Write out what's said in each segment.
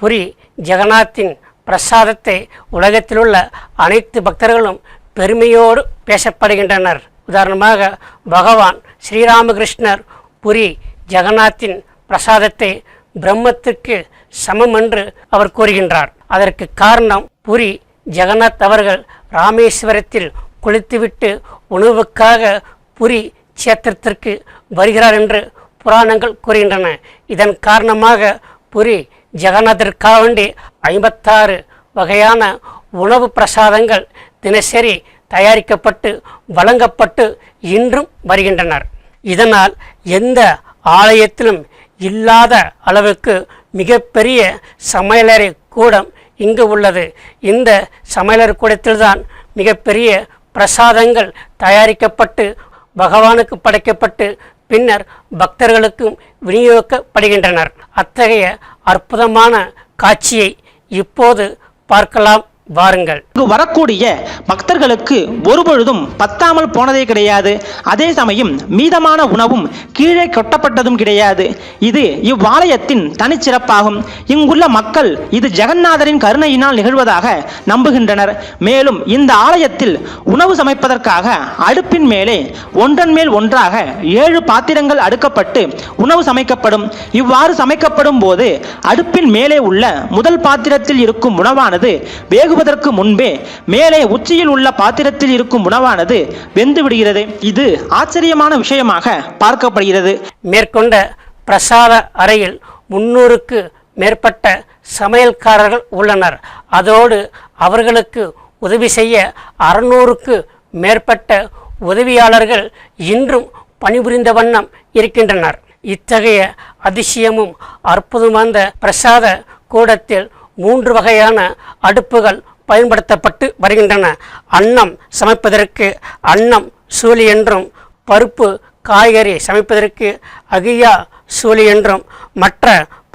புரி ஜெகநாத்தின் பிரசாதத்தை உலகத்திலுள்ள அனைத்து பக்தர்களும் பெருமையோடு பேசப்படுகின்றனர். உதாரணமாக பகவான் ஸ்ரீராமகிருஷ்ணர் புரி ஜெகநாத்தின் பிரசாதத்தை பிரம்மத்திற்கு சமம் என்று அவர் கூறுகின்றார். அதற்கு காரணம் புரி ஜெகநாத் அவர்கள் ராமேஸ்வரத்தில் குளித்துவிட்டு உணவுக்காக புரி சேத்திரத்திற்கு வருகிறார் என்று புராணங்கள் கூறுகின்றன. இதன் காரணமாக புரி ஜெகநாதற்காக வேண்டி ஐம்பத்தாறு வகையான உணவு பிரசாதங்கள் தினசரி தயாரிக்கப்பட்டு வழங்கப்பட்டு இன்றும் வருகின்றனர். இதனால் எந்த ஆலயத்திலும் இல்லாத அளவுக்கு மிகப்பெரிய சமையலறை கூடம் இங்கு உள்ளது. இந்த சமையலறை கூடத்தில்தான் மிகப்பெரிய பிரசாதங்கள் தயாரிக்கப்பட்டு பகவானுக்கு படைக்கப்பட்டு பின்னர் பக்தர்களுக்கும் விநியோகிக்கப்படுகின்றனர். அத்தகைய அற்புதமான காட்சியை இப்போது பார்க்கலாம். வாருங்கள். இங்கு வரக்கூடிய பக்தர்களுக்கு ஒருபொழுதும் பத்தாமல் போனதே கிடையாது. அதே சமயம் மீதமான உணவும் கீழே கொட்டப்பட்டதும் கிடையாது. இது இவ்வாலயத்தின் தனிச்சிறப்பாகும். இங்குள்ள மக்கள் இது ஜெகநாதரின் கருணையினால் நிகழ்வதாக நம்புகின்றனர். மேலும் இந்த ஆலயத்தில் உணவு சமைப்பதற்காக அடுப்பின் மேலே ஒன்றன் மேல் ஒன்றாக ஏழு பாத்திரங்கள் அடுக்கப்பட்டு உணவு சமைக்கப்படும். இவ்வாறு சமைக்கப்படும் போது அடுப்பின் மேலே உள்ள முதல் பாத்திரத்தில் இருக்கும் உணவானது வேகுவதற்கு முன்பே மேலே உச்சியில் உள்ள பாத்திரத்தில் இருக்கும் உணவானது வெந்து விடுகிறது. இது ஆச்சரியமான விஷயமாக பார்க்கப்படுகிறது. மேற்கொண்ட பிரசாத அறையில் முன்னூறுக்கு மேற்பட்ட சமையல்காரர்கள் உள்ளனர். அதோடு அவர்களுக்கு உதவி செய்ய அறுநூறுக்கு மேற்பட்ட உதவியாளர்கள் இன்றும் பணிபுரிந்த வண்ணம் இருக்கின்றனர். இத்தகைய அதிசயமும் அற்புதமான பிரசாத கூடத்தில் மூன்று வகையான அடுப்புகள் பயன்படுத்தப்பட்டு வருகின்றன. அன்னம் சமைப்பதற்கு அன்னம் சூழி என்றும் பருப்பு காய்கறி சமைப்பதற்கு அகியா சூழி என்றும் மற்ற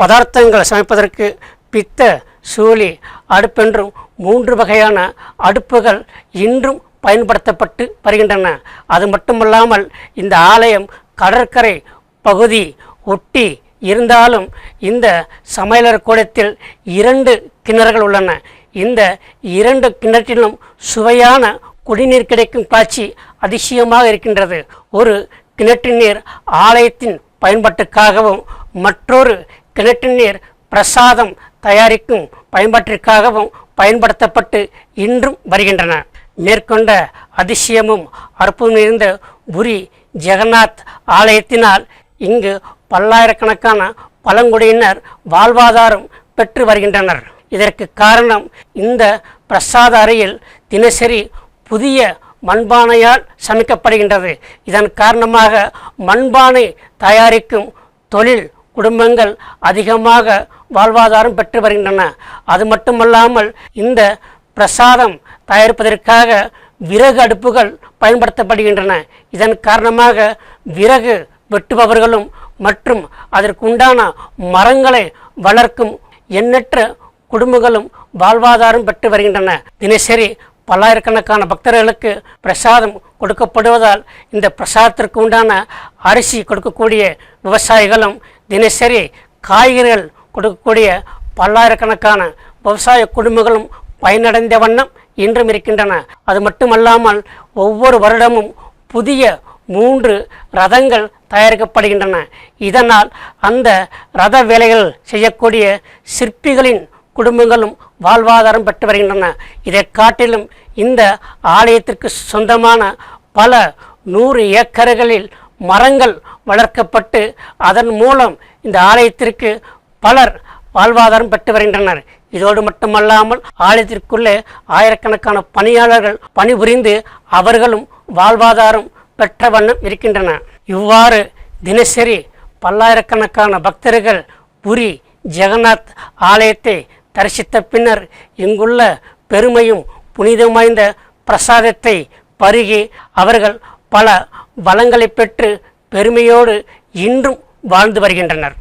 பதார்த்தங்கள் சமைப்பதற்கு பித்த சூழி அடுப்பென்றும் மூன்று வகையான அடுப்புகள் இன்றும் பயன்படுத்தப்பட்டு வருகின்றன. அது மட்டுமல்லாமல் இந்த ஆலயம் கடற்கரை பகுதி ஒட்டி இருந்தாலும் இந்த சமையலர் கூடத்தில் இரண்டு கிணறுகள் உள்ளன. இந்த இரண்டு கிணற்றிலும் சுவையான குடிநீர் கிடைக்கும் காட்சி அதிசயமாக இருக்கின்றது. ஒரு கிணற்று நீர் ஆலயத்தின் பயன்பாட்டுக்காகவும் மற்றொரு கிணற்று நீர் பிரசாதம் தயாரிக்கும் பயன்பாட்டிற்காகவும் பயன்படுத்தப்பட்டு இன்றும் வருகின்றன. மேற்கொண்ட அதிசயமும் அற்புதம் இருந்த புரி ஜெகநாத் ஆலயத்தினால் இங்கு பல்லாயிரக்கணக்கான பழங்குடியினர் வாழ்வாதாரம் பெற்று வருகின்றனர். இதற்கு காரணம் இந்த பிரசாத அறையில் தினசரி புதிய மண்பானையால் சமைக்கப்படுகின்றது. இதன் காரணமாக மண்பானை தயாரிக்கும் தொழில் குடும்பங்கள் அதிகமாக வாழ்வாதாரம் பெற்று வருகின்றன. அது மட்டுமல்லாமல் இந்த பிரசாதம் தயாரிப்பதற்காக விறகு அடுப்புகள் பயன்படுத்தப்படுகின்றன. இதன் காரணமாக விறகு வெட்டுபவர்களும் மற்றும் அதற்குண்டான மரங்களை வளர்க்கும் எண்ணற்ற குடும்பங்களும் வாழ்வாதாரம் பெற்று வருகின்றன. தினசரி பல்லாயிரக்கணக்கான பக்தர்களுக்கு பிரசாதம் கொடுக்கப்படுவதால் இந்த பிரசாதத்திற்கு உண்டான அரிசி கொடுக்கக்கூடிய விவசாயிகளும் தினசரி காய்கறிகள் கொடுக்கக்கூடிய பல்லாயிரக்கணக்கான விவசாய குடும்பங்களும் பயனடைந்த வண்ணம் இன்றும் இருக்கின்றன. அது மட்டுமல்லாமல் ஒவ்வொரு வருடமும் புதிய மூன்று ரதங்கள் தயாரிக்கப்படுகின்றன. இதனால் அந்த ரத வேலைகள் செய்யக்கூடிய சிற்பிகளின் குடும்பங்களும் வாழ்வாதாரம் பெற்று வருகின்றன. இதை காட்டிலும் இந்த ஆலயத்திற்கு சொந்தமான பல நூறு ஏக்கர்களில் மரங்கள் வளர்க்கப்பட்டு அதன் மூலம் இந்த ஆலயத்திற்கு பலர் வாழ்வாதாரம் பெற்று வருகின்றனர். இதோடு மட்டுமல்லாமல் ஆலயத்திற்குள்ளே ஆயிரக்கணக்கான பணியாளர்கள் பணிபுரிந்து அவர்களும் வாழ்வாதாரம் பெற்ற வண்ணம் இருக்கின்றன. இவ்வாறு தினசரி பல்லாயிரக்கணக்கான பக்தர்கள் புரி ஜெகநாத் ஆலயத்தை தரிசித்த பின்னர் இங்குள்ள பெருமையும் புனிதம் வாய்ந்த பிரசாதத்தை பருகி அவர்கள் பல வளங்களை பெற்று பெருமையோடு இன்றும் வாழ்ந்து வருகின்றனர்.